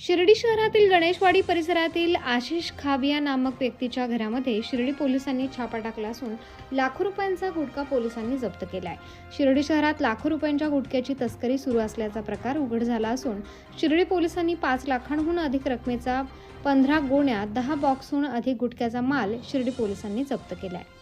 शिर्डी शहरातील गणेशवाडी परिसरातील आशिष खाबिया नामक व्यक्तीच्या घरामध्ये शिर्डी पोलिसांनी छापा टाकला असून लाखो रुपयांचा गुटखा पोलिसांनी जप्त केला आहे शिर्डी शहरात लाखो रुपयांच्या गुटख्याची तस्करी सुरू असल्याचा प्रकार उघड झाला असून शिर्डी पोलिसांनी पाच लाखांहून अधिक रकमेचा पंधरा गोण्या दहा बॉक्सहून अधिक गुटख्याचा माल शिर्डी पोलिसांनी जप्त केला आहे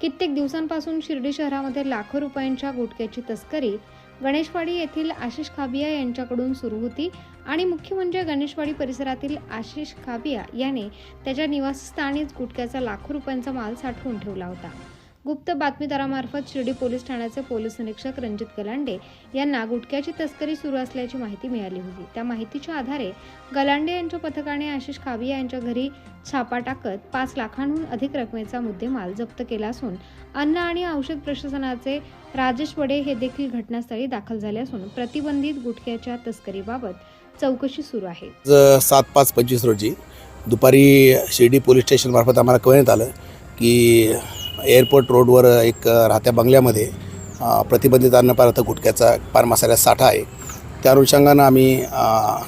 कित्येक दिवसांपासून शिर्डी शहरामध्ये लाखो रुपयांच्या गुटख्याची तस्करी गणेशवाडी येथील आशिष खाबिया यांच्याकडून सुरू होती आणि मुख्य म्हणजे गणेशवाडी परिसरातील आशिष खाबिया याने त्याच्या निवासस्थानीच गुटख्याचा लाखो रुपयांचा माल साठवून ठेवला होता. गुप्त बातमीदारामार्फत शिर्डी पोलीस ठाण्याचे पोलीस निरीक्षक रणजित गलांडे यांना गुटख्याची तस्करी सुरू असल्याची माहिती मिळाली होती. त्या माहितीच्या आधारे गलांडे यांच्या पथकाने आशिष खाविया यांच्या घरी छापा टाकत पाच लाखांहून अधिक रकमेचा मुद्देमाल जप्त केला असून अन्न आणि औषध प्रशासनाचे राजेश वडे हे देखील घटनास्थळी दाखल झाले असून प्रतिबंधित गुटख्याच्या तस्करीबाबत चौकशी सुरू आहे. सात पाच पंचवीस रोजी दुपारी शिर्डी पोलीस स्टेशनमार्फत आम्हाला कळण्यात आलं की एअरपोर्ट रोडवर एक राहत्या बंगल्यामध्ये प्रतिबंधित अन्न पदार्थ गुटख्याचा पान मसाल्याचा साठा आहे. त्या अनुषंगानं आम्ही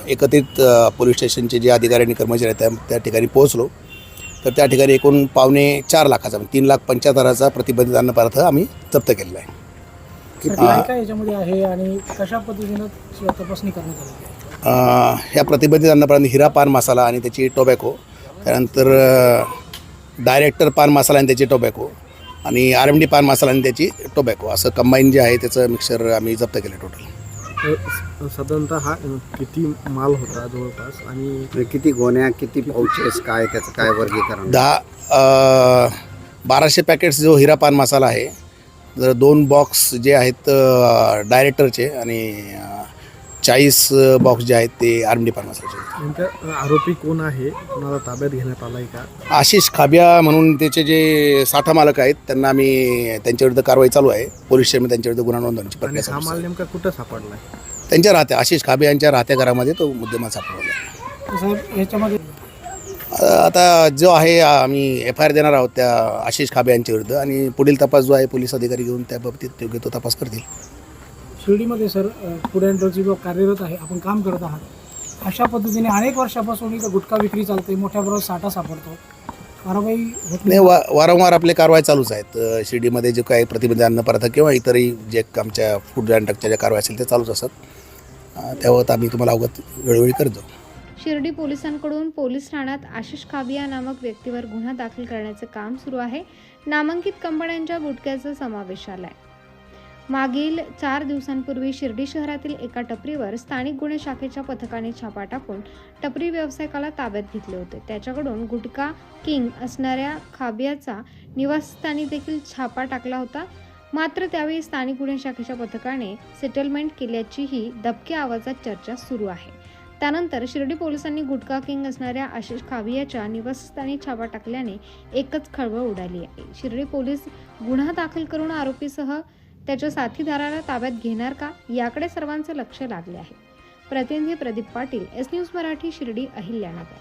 एकत्रित पोलीस स्टेशनचे जे अधिकारी आणि कर्मचारी आहेत त्या त्या ठिकाणी पोहोचलो. तर त्या ठिकाणी एकूण पावणे चार लाखाचा म्हणजे तीन लाख पंच्याहत्तराचा प्रतिबंधित अन्न पदार्थ आम्ही जप्त केलेला आहे. काय काय याच्यामध्ये आहे आणि कशा पद्धतीनं स- तपासणी करण्यात आली? आहे? अ, ह्या प्रतिबंधित अन्नपदार्थ हिरा पान मसाला आणि त्याची टोबॅको त्यानंतर डायरेक्टर पान मसाला आणि त्याची टोबॅको आणि आर एम डी पान मसाला आणि त्याची टोबॅको. असं कंबाईन जे आहे त्याचं मिक्सर आम्ही जप्त केलं टोटल साधारणतः हा किती माल होता जवळपास? आणि म्हणजे किती गोण्या किती पाऊचेस काय त्याचं काय वर्गीकरण? दहा बाराशे पॅकेट्स जो हिरा पान मसाला आहे जर दोन बॉक्स जे आहेत डायरेक्टरचे आणि चाळीस बॉक्स जे आहेत ते आर एम डी पान मसाल्याचे आहेत. नेमका अ, आरोपी कोण आहे? कोणाला ताब्यात घेण्यात आला आहे का? आशिष खाबिया म्हणून त्याचे जे साठा मालक आहेत त्यांना आम्ही त्यांच्याविरुद्ध कारवाई चालू आहे. पोलीस स्टेशन त्यांच्याविरुद्ध गुन्हा नोंदवण्याची आणि प्रक्रिया हा चालू माल आहे. नेमका कुठं सापडला आहे त्यांच्या राहत्या आशिष खाबिया यांच्या राहत्या घरामध्ये तो मुद्देमाल साहेब याच्यामध्ये अ, आता जो आहे आम्ही एफ आय आर देणार आहोत त्या आशिष खाबे यांच्या विरुद्ध आणि पुढील तपास जो आहे पोलीस अधिकारी घेऊन त्या बाबतीत योग्य तो तपास करतील. शिर्डीमध्ये सर फूड अँड ड्रग्स विभाग कार्यरत आहे आपण काम करत आहात अशा पद्धतीने अनेक वर्षापासून इथं गुटखा विक्री चालते मोठ्या प्रमाणात साठा सापडतो. कारवाई होत नाही. वा वारंवार आपले कारवाई चालूच आहेत. शिर्डीमध्ये जे काही प्रतिबंधित अन्न पदार्थ किंवा इतरही जे आमच्या फूड अँड ड्रगच्या ज्या कारवाई असेल ते चालूच असतात. त्याबाबत आम्ही तुम्हाला अवगत वेळोवेळी करतो. शिर्डी पोलिसांकडून पोलीस ठाण्यात आशिष खाबिया नामक व्यक्तीवर गुन्हा दाखल करण्याचे काम सुरू आहे. नामांकित कंपन्यांच्या गुटख्याचा समावेश आलाय. मागील चार दिवसांपूर्वी शिर्डी शहरातील एका टपरीवर स्थानिक गुन्हे शाखेच्या पथकाने छापा टाकून टपरी व्यावसायिकाला ताब्यात घेतले होते. त्याच्याकडून गुटखा किंग असणाऱ्या खाबियाचा निवासस्थानी देखील छापा टाकला होता. मात्र त्यावेळी स्थानिक गुन्हे शाखेच्या पथकाने सेटलमेंट केल्याचीही दबक्या आवाजात चर्चा सुरू आहे. त्यानंतर शिर्डी पोलिसांनी गुटखा किंग असणाऱ्या आशिष खावियाच्या निवासस्थानी छापा टाकल्याने एकच खळबळ उडाली आहे. शिर्डी पोलीस गुन्हा दाखल करून आरोपीसह त्याच्या साथीदाराला ताब्यात घेणार का याकडे सर्वांचे लक्ष लागले आहे. प्रतिनिधी प्रदीप पाटील एस न्यूज मराठी शिर्डी अहिल्यानगर.